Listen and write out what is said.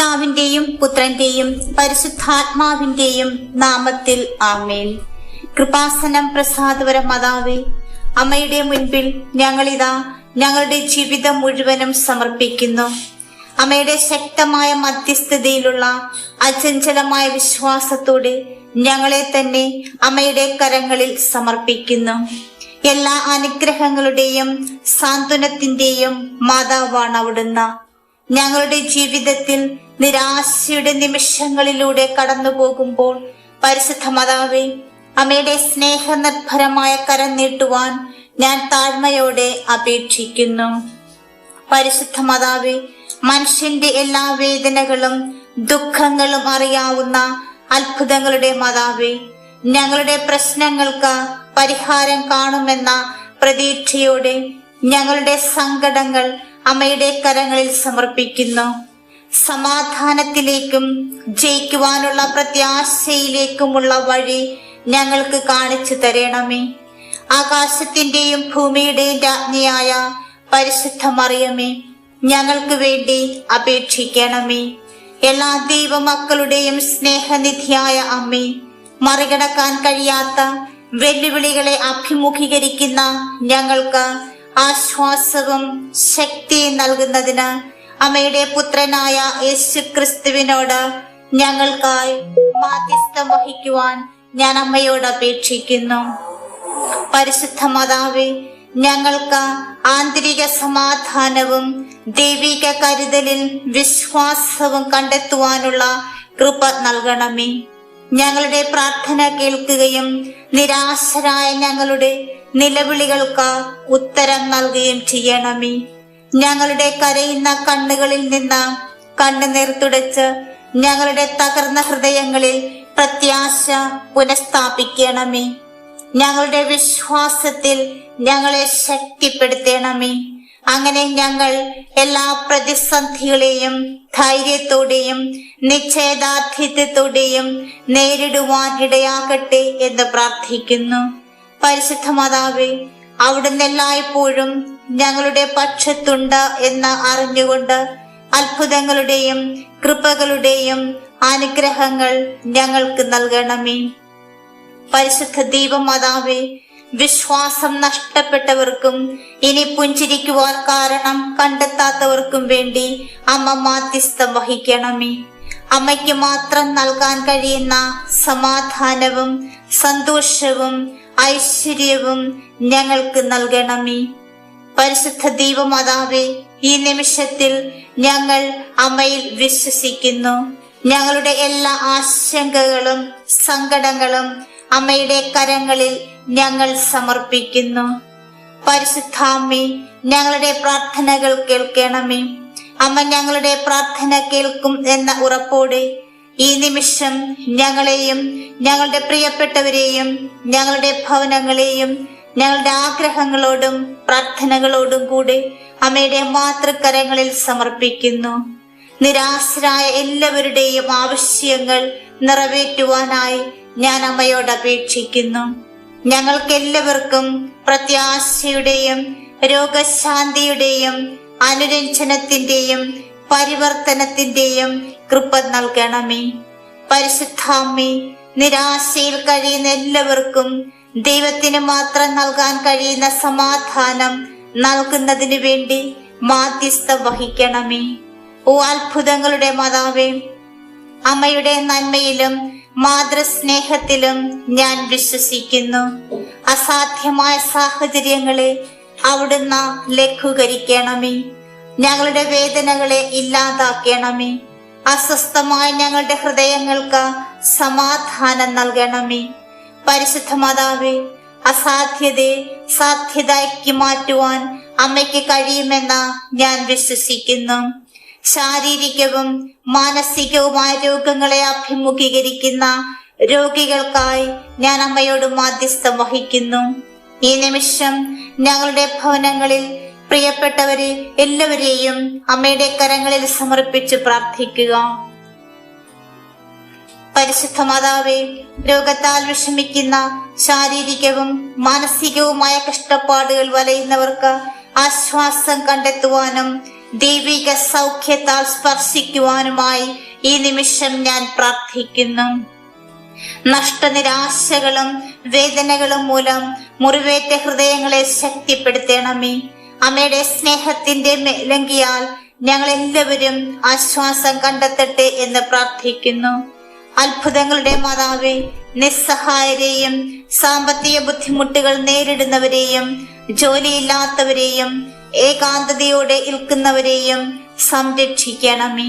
പിതാവിന്റെയും പുത്രന്റെയും പരിശുദ്ധാത്മാവിന്റെയും നാമത്തിൽ ആമേൻ. കൃപാസനം പ്രസാദവര മാതാവേ അമ്മയുടെ മുൻപിൽ ഞങ്ങളിതാ ഞങ്ങളുടെ ജീവിതം മുഴുവനും സമർപ്പിക്കുന്നു. അമ്മയുടെ ശക്തമായ മധ്യസ്ഥതയിലുള്ള അചഞ്ചലമായ വിശ്വാസത്തോടെ ഞങ്ങളെ തന്നെ അമ്മയുടെ കരങ്ങളിൽ സമർപ്പിക്കുന്നു. എല്ലാ അനുഗ്രഹങ്ങളുടെയും സാന്ത്വനത്തിന്റെയും മാതാവാണ് അവിടുന്ന്. ഞങ്ങളുടെ ജീവിതത്തിൽ നിരാശയുടെ നിമിഷങ്ങളിലൂടെ കടന്നു പോകുമ്പോൾ പരിശുദ്ധ മാതാവേ അമ്മയുടെ സ്നേഹനിർഭരമായ കരം നീട്ടുവാൻ ഞാൻ താഴ്മയോടെ അപേക്ഷിക്കുന്നു. പരിശുദ്ധ മാതാവേ മനുഷ്യന്റെ എല്ലാ വേദനകളും ദുഃഖങ്ങളും അറിയാവുന്ന അത്ഭുതങ്ങളുടെ മാതാവേ ഞങ്ങളുടെ പ്രശ്നങ്ങൾക്ക് പരിഹാരം കാണുമെന്ന പ്രതീക്ഷയോടെ ഞങ്ങളുടെ സങ്കടങ്ങൾ അമ്മയുടെ കരങ്ങളിൽ സമർപ്പിക്കുന്നു. സമാധാനത്തിലേക്കും ജയിക്കുവാനുള്ള പ്രത്യാശയിലേക്കുമുള്ള വഴി ഞങ്ങൾക്ക് കാണിച്ചു തരണമേ. ആകാശത്തിന്റെയും ഭൂമിയുടെയും രാജ്ഞിയായ പരിശുദ്ധ മറിയമേ ഞങ്ങൾക്ക് വേണ്ടി അപേക്ഷിക്കണമേ. എല്ലാ ദൈവമക്കളുടെയും സ്നേഹനിധിയായ അമ്മേ മറികടക്കാൻ കഴിയാത്ത വെല്ലുവിളികളെ അഭിമുഖീകരിക്കുന്ന ഞങ്ങൾക്ക് ആശ്വാസവും ശക്തിയും നൽകുന്നതിന് അമ്മയുടെ പുത്രനായ യേശു ക്രിസ്തുവിനോട് ഞങ്ങൾക്കായി മാധ്യസ്ഥം വഹിക്കുവാൻ ഞാൻ അമ്മയോട് അപേക്ഷിക്കുന്നു. പരിശുദ്ധ മാതാവേ ഞങ്ങൾക്ക് ആന്തരിക സമാധാനവും ദൈവിക കരുതലിൽ വിശ്വാസവും കണ്ടെത്തുവാനുള്ള കൃപ നൽകണമേ. ഞങ്ങളുടെ പ്രാർത്ഥന കേൾക്കുകയും നിരാശരായ ഞങ്ങളുടെ നിലവിളികൾക്ക് ഉത്തരം നൽകുകയും ചെയ്യണമേ. ഞങ്ങളുടെ കരയുന്ന കണ്ണുകളിൽ നിന്ന് കണ്ണുനീർ തുടച്ച് ഞങ്ങളുടെ തകർന്ന ഹൃദയങ്ങളിൽ പ്രത്യാശ പുനഃസ്ഥാപിക്കണമേ. ഞങ്ങളുടെ വിശ്വാസത്തിൽ ഞങ്ങളെ ശക്തിപ്പെടുത്തണമേ. അങ്ങനെ ഞങ്ങൾ എല്ലാ പ്രതിസന്ധികളെയും ധൈര്യത്തോടെയും നിശ്ചയദാർഢ്യത്തോടെയും നേരിടുവാൻ ഇടയാകട്ടെ എന്ന് പ്രാർത്ഥിക്കുന്നു. പരിശുദ്ധ മാതാവേ അവിടുന്ന് എല്ലായ്പ്പോഴും ഞങ്ങളുടെ പക്ഷത്തുണ്ട് എന്ന് അറിഞ്ഞുകൊണ്ട് അത്ഭുതങ്ങളുടെയും കൃപകളുടെയും അനുഗ്രഹങ്ങൾ ഞങ്ങൾക്ക് നൽകണമേ. പരിശുദ്ധ ദീപമാതാവേ വിശ്വാസം നഷ്ടപ്പെട്ടവർക്കും ഇനി പുഞ്ചിരിക്കുവാൻ കാരണം കണ്ടെത്താത്തവർക്കും വേണ്ടി അമ്മ മാധ്യസ്ഥം വഹിക്കണമേ. അമ്മയ്ക്ക് മാത്രം നൽകാൻ കഴിയുന്ന സമാധാനവും സന്തോഷവും ഐശ്വര്യവും ഞങ്ങൾക്ക് നൽകണമേ. പരിശുദ്ധ ദൈവമാതാവേ ഈ നിമിഷത്തിൽ ഞങ്ങൾ അമ്മയിൽ വിശ്വസിക്കുന്നു. ഞങ്ങളുടെ എല്ലാ ആശങ്കകളും സങ്കടങ്ങളും അമ്മയുടെ കരങ്ങളിൽ ഞങ്ങൾ സമർപ്പിക്കുന്നു. പരിശുദ്ധാമ്മേ ഞങ്ങളുടെ പ്രാർത്ഥനകൾ കേൾക്കണമേ. അമ്മ ഞങ്ങളുടെ പ്രാർത്ഥന കേൾക്കും എന്ന ഉറപ്പോടെ ഈ നിമിഷം ഞങ്ങളെയും ഞങ്ങളുടെ പ്രിയപ്പെട്ടവരെയും ഞങ്ങളുടെ ഭവനങ്ങളെയും ഞങ്ങളുടെ ആഗ്രഹങ്ങളോടും പ്രാർത്ഥനകളോടും കൂടെ അമ്മയുടെ മാതൃകരങ്ങളിൽ സമർപ്പിക്കുന്നു. നിരാശരായ എല്ലാവരുടെയും ആവശ്യങ്ങൾ നിറവേറ്റുവാനായി ഞാൻ അമ്മയോട് അപേക്ഷിക്കുന്നു. ഞങ്ങൾക്ക് എല്ലാവർക്കും പ്രത്യാശയുടെയും രോഗശാന്തിയുടെയും അനുരഞ്ജനത്തിന്റെയും പരിവർത്തനത്തിന്റെയും കൃപ നൽകണമേ. പരിശുദ്ധാമ്മേ നിരാശയിൽ കഴിയുന്ന എല്ലാവർക്കും ദൈവത്തിന് മാത്രം നൽകാൻ കഴിയുന്ന സമാധാനം നൽകുന്നതിന് വേണ്ടി മാധ്യസ്ഥ വഹിക്കണമേ. ഓ അത്ഭുതങ്ങളുടെ മാതാവേ അമ്മയുടെ നന്മയിലും മാതൃസ്നേഹത്തിലും ഞാൻ വിശ്വസിക്കുന്നു. അസാധ്യമായ സാഹചര്യങ്ങളെ അവിടുന്ന് ലഘൂകരിക്കണമേ. ഞങ്ങളുടെ വേദനകളെ ഇല്ലാതാക്കണമേ. അസ്വസ്ഥമായ ഞങ്ങളുടെ ഹൃദയങ്ങൾക്ക് സമാധാനം നൽകണമേ. പരിശുദ്ധ മാതാവേ അസാധ്യതയെ സാധ്യതയ്ക്ക് മാറ്റുവാൻ അമ്മയ്ക്ക് കഴിയുമെന്ന് ഞാൻ വിശ്വസിക്കുന്നു. ശാരീരികവും മാനസികവുമായ രോഗങ്ങളെ അഭിമുഖീകരിക്കുന്ന രോഗികൾക്കായി ഞാൻ അമ്മയോട് മാധ്യസ്ഥം വഹിക്കുന്നു. ഈ നിമിഷം ഞങ്ങളുടെ ഭവനങ്ങളിൽ പ്രിയപ്പെട്ടവരെ എല്ലാവരെയും അമ്മയുടെ കരങ്ങളിൽ സമർപ്പിച്ച് പ്രാർത്ഥിക്കുക. പരിശുദ്ധ മാതാവെ രോഗത്താൽ വിഷമിക്കുന്ന ശാരീരികവും മാനസികവുമായ കഷ്ടപ്പാടുകൾ വലയുന്നവർക്ക് ആശ്വാസം കണ്ടെത്തുവാനും ദൈവിക സൗഖ്യത്താൽ സ്പർശിക്കുവാനുമായി ഈ നിമിഷം ഞാൻ പ്രാർത്ഥിക്കുന്നു. നഷ്ടനിരാശകളും വേദനകളും മൂലം മുറിവേറ്റ ഹൃദയങ്ങളെ ശക്തിപ്പെടുത്തണമേ. അമ്മയുടെ സ്നേഹത്തിന്റെ മേലങ്കിയാൽ ഞങ്ങൾ എല്ലാവരും ആശ്വാസം കണ്ടെത്തട്ടെ എന്ന് പ്രാർത്ഥിക്കുന്നു. അത്ഭുതങ്ങളുടെ മാതാവേ നിസ്സഹായരെയും സാമ്പത്തിക ബുദ്ധിമുട്ടുകൾ നേരിടുന്നവരെയും ജോലിയില്ലാത്തവരെയും ഏകാന്തതയോടെ ഇൽക്കുന്നവരെയും സംരക്ഷിക്കണമേ.